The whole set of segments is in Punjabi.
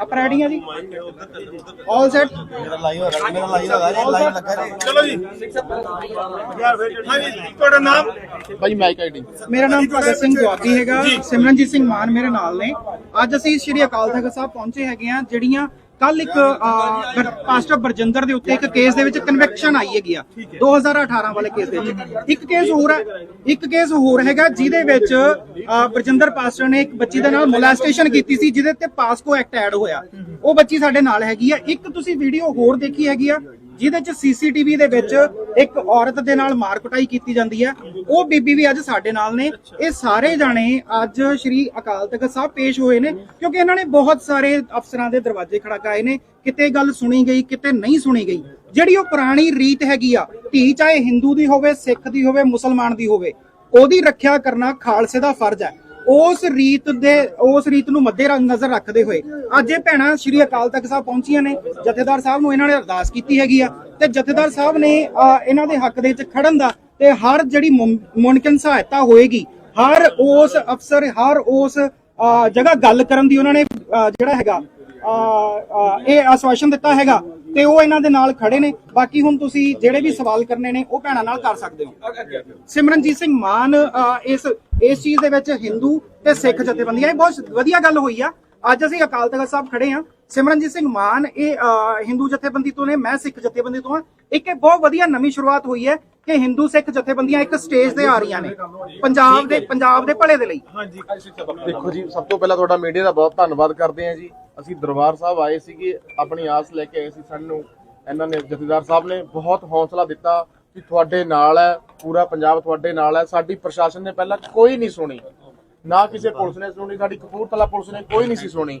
ਆਪਾਂ ਰੈਡੀ ਆ ਜੀ। ਆਲ ਸੈਟ ਮੇਰਾ ਲਾਈਵ ਹੈਗਾ ਮੇਰਾ ਲਾਈਵ ਹੈਗਾ ਜੀ ਲਾਈਵ ਲੱਗਾ ਜੀ। ਚਲੋ ਜੀ। ਹਾਂਜੀ ਤੁਹਾਡਾ ਨਾਮ? ਭਾਈ ਮਾਈਕ ਆਈਡੀ। ਮੇਰਾ ਨਾਮ ਭਗਤ ਸਿੰਘ ਦੁਆਬੀ ਹੈਗਾ। ਸਿਮਰਨਜੀਤ ਸਿੰਘ ਮਾਨ ਮੇਰੇ ਨਾਲ ਨੇ। ਅੱਜ ਅਸੀਂ ਸ਼੍ਰੀ ਅਕਾਲ ਤਖਤ ਸਾਹਿਬ ਪਹੁੰਚੇ ਹੈਗੇ ਆ ਜਿਹੜੀਆਂ ਕੱਲ ਇੱਕ ਪਾਸਟਰ ਬਰਜਿੰਦਰ ਦੇ ਉੱਤੇ ਇੱਕ ਕੇਸ ਦੇ ਵਿੱਚ ਕਨਵੈਕਸ਼ਨ ਆਈ ਹੈਗੀ ਆ 2018 ਵਾਲੇ ਕੇਸ ਦੇ ਵਿੱਚ। ਇੱਕ ਕੇਸ ਹੋਰ ਹੈ ਇੱਕ ਕੇਸ ਹੋਰ ਹੈਗਾ ਜਿਹਦੇ ਵਿੱਚ ਬਰਜਿੰਦਰ ਪਾਸਟਰ ਨੇ ਇੱਕ ਬੱਚੀ ਦੇ ਨਾਲ ਮੋਲੈਸਟੇਸ਼ਨ ਕੀਤੀ ਸੀ ਜਿਹਦੇ ਤੇ ਪਾਸਕੋ ਐਕਟ ਐਡ ਹੋਇਆ। ਉਹ ਬੱਚੀ ਸਾਡੇ ਨਾਲ ਹੈਗੀ ਆ। ਇੱਕ ਤੁਸੀਂ ਵੀਡੀਓ ਹੋਰ ਦੇਖੀ ਹੈਗੀ ਆ ਜਿਹਦੇ ਚ ਸੀਸੀਟੀਵੀ ਦੇ ਵਿੱਚ ਇੱਕ ਔਰਤ ਦੇ ਨਾਲ ਮਾਰ ਕੁਟਾਈ ਕੀਤੀ ਜਾਂਦੀ ਹੈ। ਉਹ ਬੀਬੀ ਵੀ ਅੱਜ ਸਾਡੇ ਨਾਲ ਨੇ। ਇਹ ਸਾਰੇ ਜਾਣੇ ਅੱਜ ਸ਼੍ਰੀ ਅਕਾਲ ਤਖਤ ਸਾਹਿਬ ਪੇਸ਼ ਹੋਏ ਨੇ ਕਿਉਂਕਿ ਇਹਨਾਂ ਨੇ ਬਹੁਤ ਸਾਰੇ ਅਫਸਰਾਂ ਦੇ ਦਰਵਾਜ਼ੇ ਖੜਕਾਏ ਨੇ। ਕਿਤੇ ਗੱਲ ਸੁਣੀ ਗਈ, ਕਿਤੇ ਨਹੀਂ ਸੁਣੀ ਗਈ। ਜਿਹੜੀ ਉਹ ਪੁਰਾਣੀ ਰੀਤ ਹੈਗੀ ਆ, ਧੀ ਚਾਹੇ ਹਿੰਦੂ ਦੀ ਹੋਵੇ, ਸਿੱਖ ਦੀ ਹੋਵੇ, ਮੁਸਲਮਾਨ ਦੀ ਹੋਵੇ, ਉਹਦੀ ਰੱਖਿਆ ਕਰਨਾ ਖਾਲਸੇ ਦਾ ਫਰਜ਼ ਹੈ। ਉਸ ਰੀਤ ਦੇ, ਉਸ ਰੀਤ ਨੂੰ ਮੱਦੇ ਨਜ਼ਰ ਰੱਖਦੇ ਹੋਏ ਅੱਜ ਇਹ ਭੈਣਾਂ ਸ਼੍ਰੀ ਅਕਾਲ ਤਖਤ ਸਾਹਿਬ ਪਹੁੰਚੀਆਂ ਨੇ, ਜਥੇਦਾਰ ਸਾਹਿਬ ਨੂੰ ਇਹਨਾਂ ਨੇ ਅਰਦਾਸ ਕੀਤੀ ਹੈਗੀ ਆ। ਤੇ ਜਥੇਦਾਰ ਸਾਹਿਬ ਨੇ ਇਹਨਾਂ ਦੇ ਹੱਕ ਦੇ ਵਿੱਚ ਖੜਨ ਦਾ ਤੇ ਹਰ ਜਿਹੜੀ ਮੁਮ- ਮੁਮਕਿਨ ਸਹਾਇਤਾ ਹੋਏਗੀ, ਹਰ ਉਸ ਅਫਸਰ, ਹਰ ਉਸ ਜਗ੍ਹਾ ਗੱਲ ਕਰਨ ਦੀ ਉਹਨਾਂ ਨੇ ਜਿਹੜਾ ਹੈਗਾ ਇਹ ਆਸ਼ਵਾਸਨ ਦਿੱਤਾ ਹੈਗਾ ਤੇ ਉਹ ਇਹਨਾਂ ਦੇ ਨਾਲ ਖੜੇ ਨੇ। ਬਾਕੀ ਹੁਣ ਤੁਸੀਂ ਜਿਹੜੇ ਵੀ ਸਵਾਲ ਕਰਨੇ ਨੇ, ਉਹ ਭੈਣਾਂ ਨਾਲ ਕਰ ਸਕਦੇ ਹੋ। ਸਿਮਰਨਜੀਤ ਸਿੰਘ ਮਾਨ ਇਸ ਇਸ ਚੀਜ਼ ਦੇ ਵਿੱਚ ਹਿੰਦੂ ਤੇ ਸਿੱਖ ਜਥੇਬੰਦੀਆਂ ਇਹ ਬਹੁਤ ਵਧੀਆ ਗੱਲ ਹੋਈ ਆ। ਅੱਜ ਅਸੀਂ ਅਕਾਲ ਤਖਤ ਸਾਹਿਬ ਖੜੇ ਆ। ਸਿਮਰਨਜੀਤ ਸਿੰਘ ਮਾਨ ਇਹ ਹਿੰਦੂ ਜਥੇਬੰਦੀ ਤੋਂ ਨੇ ਮੈਂ ਸਿੱਖ ਜਥੇਬੰਦੀ ਤੋਂ ਆ ਇੱਕ ਇਹ ਬਹੁਤ ਵਧੀਆ ਨਵੀਂ ਸ਼ੁਰੂਆਤ ਹੋਈ ਹੈ ਕਿ ਹਿੰਦੂ ਸਿੱਖ ਜਥੇਬੰਦੀਆਂ ਇੱਕ ਸਟੇਜ ਤੇ ਆ ਰਹੀਆਂ ਨੇ ਪੰਜਾਬ ਦੇ ਪੰਜਾਬ ਦੇ ਭਲੇ ਦੇ ਲਈ। ਦੇਖੋ ਜੀ ਸਭ ਤੋਂ ਪਹਿਲਾਂ ਤੁਹਾਡਾ ਮੀਡੀਆ ਦਾ ਬਹੁਤ ਧੰਨਵਾਦ ਕਰਦੇ ਹਾਂ ਜੀ। ਅਸੀਂ ਦਰਬਾਰ ਸਾਹਿਬ ਆਏ ਸੀਗੇ ਆਪਣੀ ਆਸ ਲੈ ਕੇ ਆਏ ਸੀ ਸਾਨੂੰ। ਇਹਨਾਂ ਨੇ ਜਥੇਦਾਰ ਸਾਹਿਬ ਨੇ ਬਹੁਤ ਹੌਸਲਾ ਦਿੱਤਾ ਕਿ ਤੁਹਾਡੇ ਨਾਲ ਹੈ ਪੂਰਾ ਪੰਜਾਬ ਤੁਹਾਡੇ ਨਾਲ ਹੈ। ਸਾਡੀ ਪ੍ਰਸ਼ਾਸਨ ਨੇ ਪਹਿਲਾਂ ਕੋਈ ਨਹੀਂ ਸੁਣੀ। ਨਾ ਕਿਸੇ ਪੁਲਿਸ ਨੇ ਸੁਣੀ ਸਾਡੀ ਕਪੂਰਥਲਾ ਪੁਲਿਸ ਨੇ ਕੋਈ ਨਹੀਂ ਸੀ ਸੁਣੀ।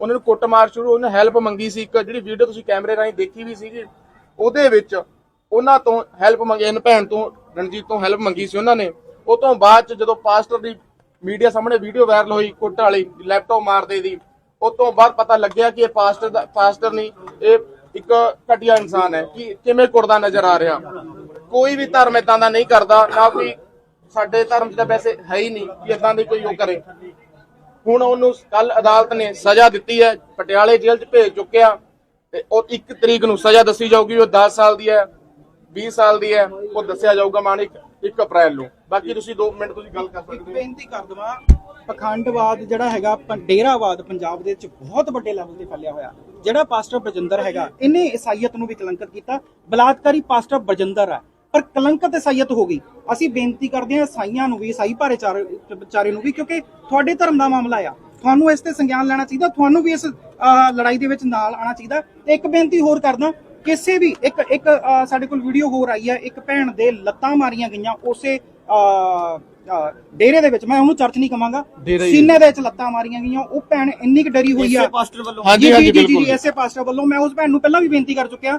ਉਹਨਾਂ ਨੂੰ ਕੁੱਟਮਾਰ ਸ਼ੁਰੂ, ਉਹਨੇ ਹੈਲਪ ਮੰਗੀ ਸੀ ਇੱਕ, ਜਿਹੜੀ ਵੀਡੀਓ ਤੁਸੀਂ ਕੈਮਰੇ ਰਾਹੀਂ ਦੇਖੀ ਵੀ ਸੀਗੀ, ਉਹਦੇ ਵਿੱਚ ਉਹਨਾਂ ਤੋਂ ਹੈਲਪ ਮੰਗੀ, ਇਹਨਾਂ ਭੈਣ ਤੋਂ, ਰਣਜੀਤ ਤੋਂ ਹੈਲਪ ਮੰਗੀ ਸੀ ਉਹਨਾਂ ਨੇ। ਉਹ ਤੋਂ ਬਾਅਦ ਚ ਜਦੋਂ ਪਾਸਟਰ ਦੀ ਮੀਡੀਆ ਸਾਹਮਣੇ ਵੀਡੀਓ ਵਾਇਰਲ ਹੋਈ, ਕੁੱਟ ਵਾਲੀ ਲੈਪਟਾਪ ਮਾਰਦੇ ਦੀ, ਉਹ ਤੋਂ ਬਾਅਦ ਪਤਾ ਲੱਗਿਆ ਕਿ ਇਹ ਪਾਸਟਰ ਦਾ, ਪਾਸਟਰ ਨਹੀਂ, ਇਹ ਇੱਕ ਘਟੀਆ ਇਨਸਾਨ ਹੈ, ਕਿ ਕਿਵੇਂ ਕੁੜਦਾ ਨਜ਼ਰ ਆ ਰਿਹਾ। ਕੋਈ ਵੀ ਧਰਮ ਇਦਾਂ ਦਾ ਨਹੀਂ ਕਰਦਾ, ਨਾ ਕੋਈ ਸਾਡੇ ਧਰਮ 'ਚ ਤਾਂ ਵੈਸੇ ਹੈ ਹੀ ਨਹੀਂ ਕਿ ਇਦਾਂ ਦੀ ਕੋਈ ਉਹ ਕਰੇ। ਹੁਣ ਉਹਨੂੰ ਕੱਲ ਅਦਾਲਤ ਨੇ ਸਜ਼ਾ ਦਿੱਤੀ ਹੈ ਪਟਿਆਲੇ ਜੇਲ੍ਹ 'ਚ ਭੇਜ ਚੁੱਕਿਆ ਤੇ ਉਹ 1 ਤਰੀਕ ਨੂੰ ਸਜ਼ਾ ਦੱਸੀ ਜਾਊਗੀ ਉਹ 10 ਸਾਲ ਦੀ ਹੈ 20 ਸਾਲ ਦੀ ਹੈ ਉਹ ਦੱਸਿਆ ਜਾਊਗਾ ਮਾਨਿਕ 1 ਅਪ੍ਰੈਲ ਨੂੰ। ਬਾਕੀ ਤੁਸੀਂ 2 ਮਿੰਟ ਤੁਸੀਂ ਗੱਲ ਕਰ ਸਕਦੇ ਹੋ। ਬੇਨਤੀ ਕਰ ਦਵਾਂ ਪਖੰਡਵਾਦ ਜਿਹੜਾ ਹੈਗਾ ਡੇਰਾਵਾਦ ਪੰਜਾਬ ਦੇ ਵਿੱਚ ਬਹੁਤ ਵੱਡੇ ਲੈਵਲ ਤੇ ਫੈਲਿਆ ਹੋਇਆ। ਜਿਹੜਾ ਪਾਸਟਰ ਬਰਜਿੰਦਰ ਹੈਗਾ ਇਹਨੇ ਈਸਾਈਅਤ ਨੂੰ ਵੀ ਕਲੰਕਿਤ ਕੀਤਾ। ਬਲਾਤਕਾਰੀ ਪਾਸਟਰ ਬਰਜਿੰਦਰ ਹੈ। ਪਰ ਕਲੰਕਿਤ ਈਸਾਈਅਤ ਹੋ ਗਈ। ਅਸੀਂ ਬੇਨਤੀ ਕਰਦੇ ਹਾਂ ਈਸਾਈਆਂ ਨੂੰ ਵੀ ਈਸਾਈ ਭਾਈਚਾਰੇ ਨੂੰ ਵੀ ਕਿਉਂਕਿ ਤੁਹਾਡੇ ਧਰਮ ਦਾ ਮਾਮਲਾ ਆ। ਤੁਹਾਨੂੰ ਇਸ ਤੇ ਸੰਗਿਆਨ ਲੈਣਾ ਚਾਹੀਦਾ ਤੁਹਾਨੂੰ ਵੀ ਇਸ ਲੜਾਈ ਦੇ ਵਿੱਚ ਨਾਲ ਆਉਣਾ ਚਾਹੀਦਾ। ਤੇ ਇੱਕ ਬੇਨਤੀ ਹੋਰ ਕਰਦਾ ਕਿਸੇ ਵੀ ਇੱਕ ਇੱਕ ਸਾਡੇ ਕੋਲ ਵੀਡੀਓ ਹੋਰ ਆਈ ਹੈ ਇੱਕ ਭੈਣ ਦੇ ਲੱਤਾਂ ਮਾਰੀਆਂ ਗਈਆਂ ਉਸੇ ਡੇਰੇ ਦੇ ਵਿੱਚ। ਮੈਂ ਉਹਨੂੰ ਚਰਚ ਨਹੀਂ ਕਵਾਂਗਾ। ਸੀਨੇ ਦੇ ਵਿੱਚ ਲੱਤਾਂ ਮਾਰੀਆਂ ਗਈਆਂ ਉਹ ਭੈਣ ਇੰਨੀ ਕੁ ਡਰੀ ਹੋਈ ਆ। ਪਾਸਟਰ ਵੱਲੋਂ। ਹਾਂਜੀ ਹਾਂਜੀ ਬਿਲਕੁਲ ਜੀ ਐਸੇ ਪਾਸਟਰ ਵੱਲੋਂ ਮੈਂ ਉਸ ਭੈਣ ਨੂੰ ਪਹਿਲਾਂ ਵੀ ਬੇਨਤੀ ਕਰ ਚੁੱਕਿਆ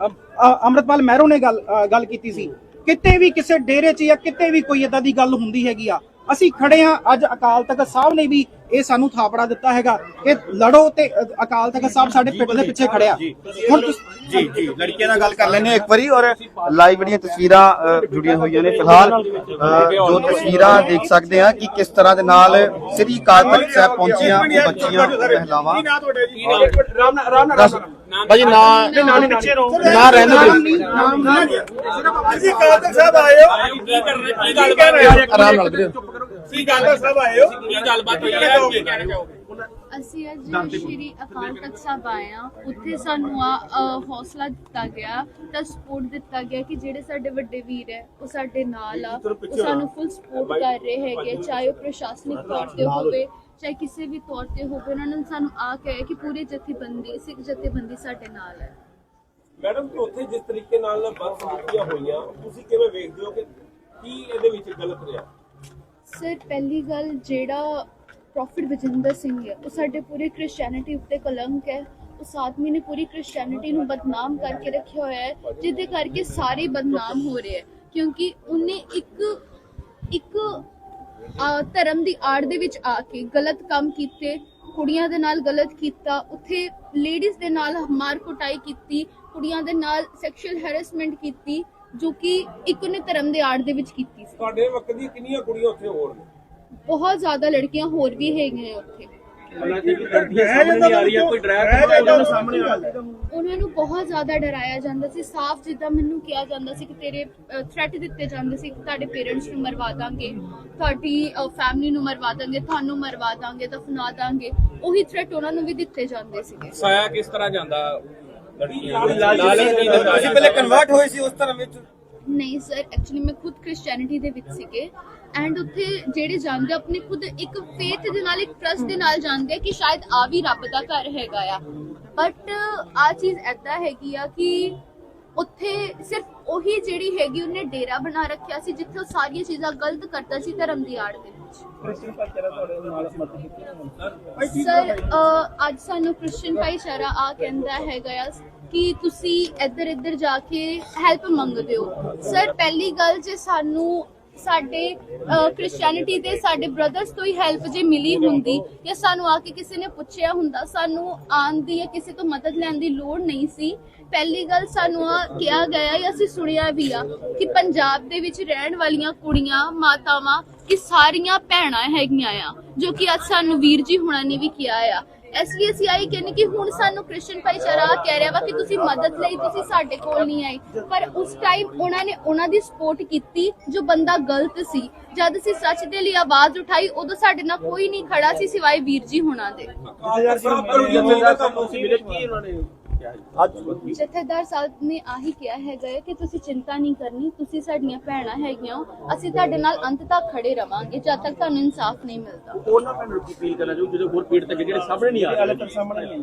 ਅੰਮ੍ਰਿਤਪਾਲ ਮਹਿਰੋ ਨੇ ਗੱਲ ਗੱਲ ਕੀਤੀ ਸੀ। ਕਿਤੇ ਵੀ ਕਿਸੇ ਡੇਰੇ 'ਚ ਜਾਂ ਕਿਤੇ ਵੀ ਕੋਈ ਇਦਾਂ ਦੀ ਗੱਲ ਹੁੰਦੀ ਹੈਗੀ ਆ, ਅਸੀਂ ਖੜੇ ਆ ਅੱਜ ਅਕਾਲ ਤਖਤ ਸਾਹਿਬ ਨੇ ਵੀ ਇਹ ਸਾਨੂੰ ਥਾਪੜਾ ਦਿੱਤਾ ਹੈਗਾ ਕਿ ਲੜੋ ਤੇ ਅਕਾਲ ਤਖਤ ਸਾਹਿਬ ਸਾਡੇ ਪਿੰਡ ਦੇ ਪਿੱਛੇ ਖੜਿਆ। ਹੁਣ ਜੀ ਜੀ ਲੜਕੀਆਂ ਨਾਲ ਗੱਲ ਕਰ ਲੈਂਦੇ ਹਾਂ ਇੱਕ ਵਾਰੀ ਔਰ ਲਾਈਵ ਜਿਹੜੀਆਂ ਤਸਵੀਰਾਂ ਜੁੜੀਆਂ ਹੋਈਆਂ ਨੇ। ਫਿਲਹਾਲ ਜੋ ਤਸਵੀਰਾਂ ਦੇਖ ਸਕਦੇ ਹਾਂ ਕਿ ਕਿਸ ਤਰ੍ਹਾਂ ਦੇ ਨਾਲ ਸ੍ਰੀ ਅਕਾਲ ਤਖਤ ਸਾਹਿਬ ਪਹੁੰਚੀਆਂ ਉਹ ਬੱਚੀਆਂ ਮਹਿਲਾਵਾਂ। ਭਾਜੀ ਨਾ ਨਾ ਰਹਿਣ ਦਿਓ। ਅਸੀਂ ਕਾਲ ਤੱਕ ਸਾਹਿਬ ਆਏ ਹੋ। ਕੀ ਕਰ ਰਹੇ ਕੀ ਗੱਲ ਕਰ ਰਹੇ ਹੋ? ਆਰਾਮ ਨਾਲ ਵੀਰੇ। ਅਸੀਂ ਕਾਲ ਤੱਕ ਸਾਹਿਬ ਆਏ ਹੋ? ਕੀ ਗੱਲਬਾਤ ਹੋਈ ਹੈ ਕੀ ਕਹਿਣਾ ਚਾਹੋਗੇ ਅਸੀਂ ਅੱਜ ਸ਼੍ਰੀ ਅਕਾਲ ਤਖਤ ਸਾਹਿਬ ਆਏ ਹਾਂ। ਉੱਥੇ ਸਾਨੂੰ ਆ ਅ, ਹੌਸਲਾ ਦਿੱਤਾ ਗਿਆ ਤਾਂ ਸਪੋਰਟ ਦਿੱਤਾ ਗਿਆ ਕਿ ਜਿਹੜੇ ਸਾਡੇ ਵੱਡੇ ਵੀਰ ਹੈ ਉਹ ਸਾਡੇ ਨਾਲ ਆ। ਉਹ ਸਾਨੂੰ ਫੁੱਲ ਸਪੋਰਟ ਕਰ ਰਹੇ ਹੈਗੇ ਚਾਹੇ ਉਹ ਪ੍ਰਸ਼ਾਸਨਿਕ ਤੌਰ ਤੇ ਹੋਵੇ ਚਾਹੇ ਕਿਸੇ ਵੀ ਤੌਰ ਤੇ ਹੋਵੇ ਉਹਨਾਂ ਨੇ ਸਾਨੂੰ ਆ ਕੇ ਕਿ ਪੂਰੀ ਜਥੇਬੰਦੀ ਸਿੱਖ ਜਥੇਬੰਦੀ ਸਾਡੇ ਨਾਲ ਹੈ। ਮੈਡਮ ਉੱਥੇ ਜਿਸ ਤਰੀਕੇ ਨਾਲ ਬਦਸਲੂਕੀਆਂ ਹੋਈਆਂ ਤੁਸੀਂ ਕਿਵੇਂ ਵੇਖਦੇ ਹੋ ਕੀ ਇਹਦੇ ਵਿੱਚ ਗਲਤ ਰਿਹਾ ਸਰ, ਪਹਿਲੀ ਗੱਲ ਜਿਹੜਾ ਪ੍ਰੋਫਿਟ ਵਜਿੰਦਰ ਸਿੰਘ ਹੈ, ਉਹ ਸਾਡੇ ਪੂਰੇ ਕ੍ਰਿਸਚੀਅਨਿਟੀ ਉੱਤੇ ਕਲੰਕ ਹੈ। ਉਸ ਆਦਮੀ ਨੇ ਪੂਰੀ ਕ੍ਰਿਸਚੀਅਨਿਟੀ ਨੂੰ ਬਦਨਾਮ ਕਰਕੇ ਰੱਖਿਆ ਹੋਇਆ ਹੈ, ਜਿਹਦੇ ਕਰਕੇ ਸਾਰੇ ਬਦਨਾਮ ਹੋ ਰਹੇ ਹੈ। ਕਿਉਂਕਿ ਉਹਨੇ ਇੱਕ ਇੱਕ ਧਰਮ ਦੀ ਆੜ ਦੇ ਵਿੱਚ ਆ ਕੇ ਗਲਤ ਕੰਮ ਕੀਤੇ, ਕੁੜੀਆਂ ਦੇ ਨਾਲ ਗਲਤ ਕੀਤਾ, ਉੱਥੇ ਲੇਡੀਜ਼ ਦੇ ਨਾਲ ਮਾਰ ਕੁਟਾਈ ਕੀਤੀ, ਕੁੜੀਆਂ ਦੇ ਨਾਲ ਸੈਕਸ਼ੂਅਲ ਹੈਰੈਸਮੈਂਟ ਕੀਤੀ ਜੋ ਕਿ ਇੱਕ ਉਹਨੇ ਧਰਮ ਦੇ ਆੜ ਦੇ ਵਿੱਚ ਕੀਤੀ ਸੀ। ਤੁਹਾਡੇ ਵਕਤ ਦੀ ਕਿੰਨੀਆਂ ਕੁੜੀਆਂ ਉੱਥੇ ਹੋਰ ਨੇ ਬਹੁਤ ਜ਼ਿਆਦਾ ਲੜਕੀਆਂ ਹੋਰ ਵੀ ਹੈਗੀਆਂ ਉੱਥੇ। ਉਹਨਾਂ ਨੂੰ ਬਹੁਤ ਜ਼ਿਆਦਾ ਡਰਾਇਆ ਜਾਂਦਾ ਸੀ। ਸਾਫ਼ ਜਿੱਦਾਂ ਮੈਨੂੰ ਕਿਹਾ ਜਾਂਦਾ ਸੀ ਕਿ ਤੇਰੇ ਥ੍ਰੈਟ ਦਿੱਤੇ ਜਾਂਦੇ ਸੀ ਕਿ ਤੁਹਾਡੇ ਪੇਰੈਂਟਸ ਨੂੰ ਮਰਵਾ ਦਾਂਗੇ ਤੁਹਾਡੀ ਫੈਮਿਲੀ ਨੂੰ ਮਰਵਾ ਦਾਂਗੇ ਤੁਹਾਨੂੰ ਮਰਵਾ ਦਾਂਗੇ ਦਫਨਾ ਦਾਂਗੇ। ਉਹੀ ਥ੍ਰੈਟ ਉਹਨਾਂ ਨੂੰ ਵੀ ਦਿੱਤੇ ਜਾਂਦੇ ਸੀਗੇ। ਸਾਇਆ ਕਿਸ ਤਰ੍ਹਾਂ ਜਾਂਦਾ? ਅਸੀਂ ਪਹਿਲੇ ਕਨਵਰਟ ਹੋਏ ਸੀ ਉਸ ਧਰਮ ਵਿੱਚ। ਨਹੀਂ ਸਰ ਐਕਚੁਅਲੀ ਮੈਂ ਖੁਦ ਕ੍ਰਿਸਚੀਅਨਿਟੀ ਦੇ ਵਿੱਚ ਸੀਗੇ। ਐਂਡ ਉੱਥੇ ਜਿਹੜੇ ਜਾਂਦੇ ਆਪਣੇ ਖੁਦ ਇੱਕ ਫੇਥ ਦੇ ਨਾਲ ਇੱਕ ਟਰਸਟ ਦੇ ਨਾਲ ਜਾਂਦੇ ਆ ਕਿ ਸ਼ਾਇਦ ਆ ਵੀ ਰੱਬ ਦਾ ਘਰ ਹੈਗਾ ਆ। ਬਟ ਆ ਚੀਜ਼ ਐਦਾਂ ਹੈਗੀ ਆ ਕਿ ਉੱਥੇ ਸਿਰਫ ਉਹੀ ਜਿਹੜੀ ਹੈਗੀ ਉਹਨੇ ਡੇਰਾ ਬਣਾ ਰੱਖਿਆ ਸੀ ਜਿੱਥੇ ਉਹ ਸਾਰੀਆਂ ਚੀਜ਼ਾਂ ਗਲਤ ਕਰਦਾ ਸੀ ਧਰਮ ਦੀ ਆੜ ਦੇ ਵਿੱਚ। ਸਰ ਅੱਜ ਸਾਨੂੰ ਕ੍ਰਿਸਚੀਅਨ ਭਾਈਚਾਰਾ ਆ ਕਹਿੰਦਾ ਹੈਗਾ ਆ ਕਿ ਤੁਸੀਂ ਇੱਧਰ ਇੱਧਰ ਜਾ ਕੇ ਹੈਲਪ ਮੰਗਦੇ ਹੋ। ਸਰ ਪਹਿਲੀ ਗੱਲ ਜੇ ਸਾਨੂੰ ਸਾਡੇ ਕ੍ਰਿਸਚੀਅਨਿਟੀ ਦੇ ਸਾਡੇ ਬ੍ਰਦਰਸ ਤੋਂ ਹੀ ਹੈਲਪ ਜੇ ਮਿਲੀ ਹੁੰਦੀ ਜਾਂ ਸਾਨੂੰ ਆ ਕੇ ਕਿਸੇ ਨੇ ਪੁੱਛਿਆ ਹੁੰਦਾ ਸਾਨੂੰ ਆਉਣ ਦੀ ਜਾਂ ਕਿਸੇ ਤੋਂ ਮਦਦ ਲੈਣ ਦੀ ਲੋੜ ਨਹੀਂ ਸੀ ਪਹਿਲੀ ਗੱਲ ਸਾਨੂੰ ਆ ਕਿਹਾ ਗਿਆ ਜਾਂ ਅਸੀਂ ਸੁਣਿਆ ਵੀ ਆ ਕਿ ਪੰਜਾਬ ਦੇ ਵਿੱਚ ਰਹਿਣ ਵਾਲੀਆਂ ਕੁੜੀਆਂ ਮਾਤਾਵਾਂ ਕਿ ਸਾਰੀਆਂ ਭੈਣਾਂ ਹੈਗੀਆਂ ਆ ਜੋ ਕਿ ਅੱਜ ਸਾਨੂੰ ਵੀਰ ਜੀ ਹੁਣਾਂ ਨੇ ਵੀ ਕਿਹਾ ਆ। ਇਸ ਲਈ ਅਸੀਂ ਆਈ ਕਹਿੰਦੇ ਕਿ ਹੁਣ ਸਾਨੂੰ ਕ੍ਰਿਸਚੀਅਨ ਭਾਈਚਾਰਾ ਕਹਿ ਰਿਹਾ ਵਾ ਕਿ ਤੁਸੀਂ ਮਦਦ ਲਈ ਤੁਸੀਂ ਸਾਡੇ ਕੋਲ ਨਹੀਂ ਆਏ। ਪਰ ਉਸ ਟਾਈਮ ਉਹਨਾਂ ਨੇ ਉਹਨਾਂ ਦੀ ਸਪੋਰਟ ਕੀਤੀ ਜੋ ਬੰਦਾ ਗਲਤ ਸੀ। ਜਦ ਅਸੀਂ ਸੱਚ ਦੇ ਲਈ ਆਵਾਜ਼ ਉਠਾਈ ਉਦੋਂ ਸਾਡੇ ਨਾਲ ਕੋਈ ਨਹੀਂ ਖੜਾ ਸੀ ਸਿਵਾਏ ਵੀਰ ਜੀ ਹੁਣਾਂ ਦੇ। ਜਥੇਦਾਰ ਸਾਹਿਬ ਨੇ ਆਹੀ ਕਿਹਾ ਹੈਗਾ ਹੈ ਕਿ ਤੁਸੀਂ ਚਿੰਤਾ ਨਹੀਂ ਕਰਨੀ ਤੁਸੀਂ ਸਾਡੀਆਂ ਭੈਣਾਂ ਹੈਗੀਆਂ ਹੋ। ਅਸੀਂ ਤੁਹਾਡੇ ਨਾਲ ਅੰਤ ਤੱਕ ਖੜੇ ਰਵਾਂਗੇ ਜਦ ਤੱਕ ਤੁਹਾਨੂੰ ਇਨਸਾਫ ਨਹੀਂ ਮਿਲਦਾ ਉਹਨਾਂ ਭੈਣਾਂ ਨੂੰ ਕੀ ਅਪੀਲ ਕਰਨਾ ਚਾਹੋ ਜਿਹੜੇ ਹੋਰ ਪੀੜ ਤੱਕ ਜਿਹੜੇ ਸਾਹਮਣੇ ਨਹੀਂ ਆ ਰਹੇ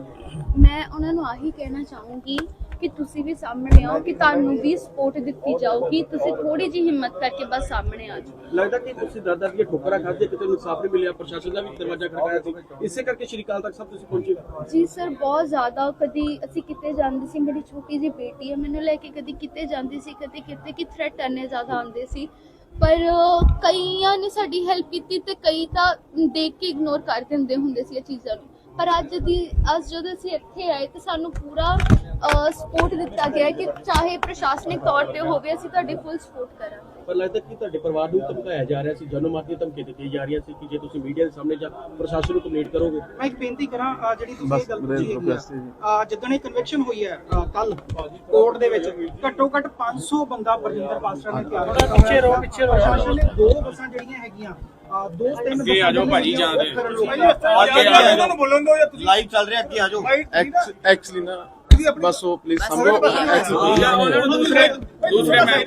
ਮੈਂ ਉਹਨਾਂ ਨੂੰ ਆਹੀ ਕਹਿਣਾ ਚਾਹੂੰਗੀ ਕਿ ਤੁਸੀਂ ਵੀ ਸਾਹਮਣੇ ਆਓ ਕਿ ਤੁਹਾਨੂੰ ਵੀ ਸਪੋਰਟ ਦਿੱਤੀ ਜਾਊਗੀ। ਤੁਸੀਂ ਥੋੜੀ ਜਿਹੀ ਹਿੰਮਤ ਕਰਕੇ ਬਸ ਸਾਹਮਣੇ ਆ ਜਾਓ। ਲੱਗਦਾ ਕਿ ਤੁਸੀਂ ਦਰ ਦੀਆਂ ਠੋਕਰਾਂ ਖਾਧੇ ਕਿਤੇ ਇਨਸਾਫ ਨਹੀਂ ਮਿਲਿਆ ਪ੍ਰਸ਼ਾਸਨ ਦਾ ਵੀ ਦਰਵਾਜ਼ਾ ਖੜਕਾਇਆ ਸੀ। ਇਸੇ ਕਰਕੇ ਸ਼੍ਰੀ ਅਕਾਲ ਤੱਕ ਸਭ ਤੁਸੀਂ ਪਹੁੰਚੇ। ਜੀ ਸਰ ਬਹੁਤ ਜ਼ਿਆਦਾ ਕਦੀ ਅਸੀਂ ਕਿਤੇ ਜਾਂਦੇ ਸੀ ਮੇਰੀ ਛੋਟੀ ਜਿਹੀ ਬੇਟੀ ਹੈ ਮੈਨੂੰ ਲੈ ਕੇ ਕਦੀ ਕਿਤੇ ਜਾਂਦੀ ਸੀ ਕਦੇ ਕਿਤੇ ਕਿ ਥ੍ਰੈਟ ਇੰਨੇ ਜ਼ਿਆਦਾ ਆਉਂਦੇ ਸੀ। ਪਰ ਕਈਆਂ ਨੇ ਸਾਡੀ ਹੈਲਪ ਕੀਤੀ ਤੇ ਕਈ ਤਾਂ ਦੇਖ ਕੇ ਇਗਨੋਰ ਕਰ ਦਿੰਦੇ ਹੁੰਦੇ ਸੀ ਇਹ ਚੀਜ਼ਾਂ ਨੂੰ। ਪਰ ਅੱਜ ਦੀ ਅੱਜ ਜਦੋਂ ਅਸੀਂ ਇੱਥੇ ਆਏ ਤੇ ਸਾਨੂੰ ਪੂਰਾ ਸਪੋਰਟ ਦਿੱਤਾ ਗਿਆ ਕਿ ਚਾਹੇ ਪ੍ਰਸ਼ਾਸਨਿਕ ਤੌਰ ਤੇ ਹੋਵੇ ਅਸੀਂ ਤੁਹਾਡੀ ਫੁੱਲ ਸਪੋਰਟ ਕਰਾਂਗੇ। ਪਰ ਲੱਗਦਾ ਕਿ ਤੁਹਾਡੇ ਪਰਿਵਾਰ ਨੂੰ ਧਮਕਾਇਆ ਜਾ ਰਿਹਾ ਸੀ ਜਨਮ ਮਾਤੀ ਧਮਕੀ ਦਿੱਤੀ ਜਾ ਰਹੀਆਂ ਸੀ ਕਿ ਜੇ ਤੁਸੀਂ ਮੀਡੀਆ ਦੇ ਸਾਹਮਣੇ ਜਾ ਪ੍ਰਸ਼ਾਸਨ ਨੂੰ ਕੰਪਲੇਂਟ ਕਰੋਗੇ? ਮੈਂ ਇੱਕ ਬੇਨਤੀ ਕਰਾਂ ਅਹ ਜਿਹੜੀ ਤੁਸੀਂ ਇਹ ਗੱਲ ਹੈਗੀ ਆ ਜਿੱਦਣ ਇਹ ਕਨਵੈਕਸ਼ਨ ਹੋਈ ਹੈ ਕੱਲ ਕੋਰਟ ਦੇ ਵਿੱਚ ਘੱਟੋ ਘੱਟ 500 ਬੰਦਾ ਬਰਜਿੰਦਰ ਪਾਸਟਰ ਨੇ ਤਿਆਰ ਕੀਤਾ। ਪਿੱਛੇ ਰੋ ਪਿੱਛੇ ਰੋ ਨੇ ਦੋ ਬੱਸਾਂ ਜਿਹੜੀਆਂ ਹੈਗੀਆਂ ਦੋ ਤਿੰਨ ਅੱਗੇ ਆ ਜਾਓ ਭਾਜੀ, ਜਾਂ ਦੇ। ਉਹਨਾਂ ਨੂੰ ਬੋਲਣ ਦਿਓ ਜਾਂ ਤੁਸੀਂ? ਲਾਈਵ ਚੱਲ ਰਿਹਾ ਅੱਗੇ ਆ ਜਾਓ। ਐਕਚੁਅਲੀ ਨਾ ਬਸ ਉਹ ਪਲੀਜ਼ ਸਮਝੋ ਦੂਸਰੇ ਦੂਸਰੇ ਮੈਂ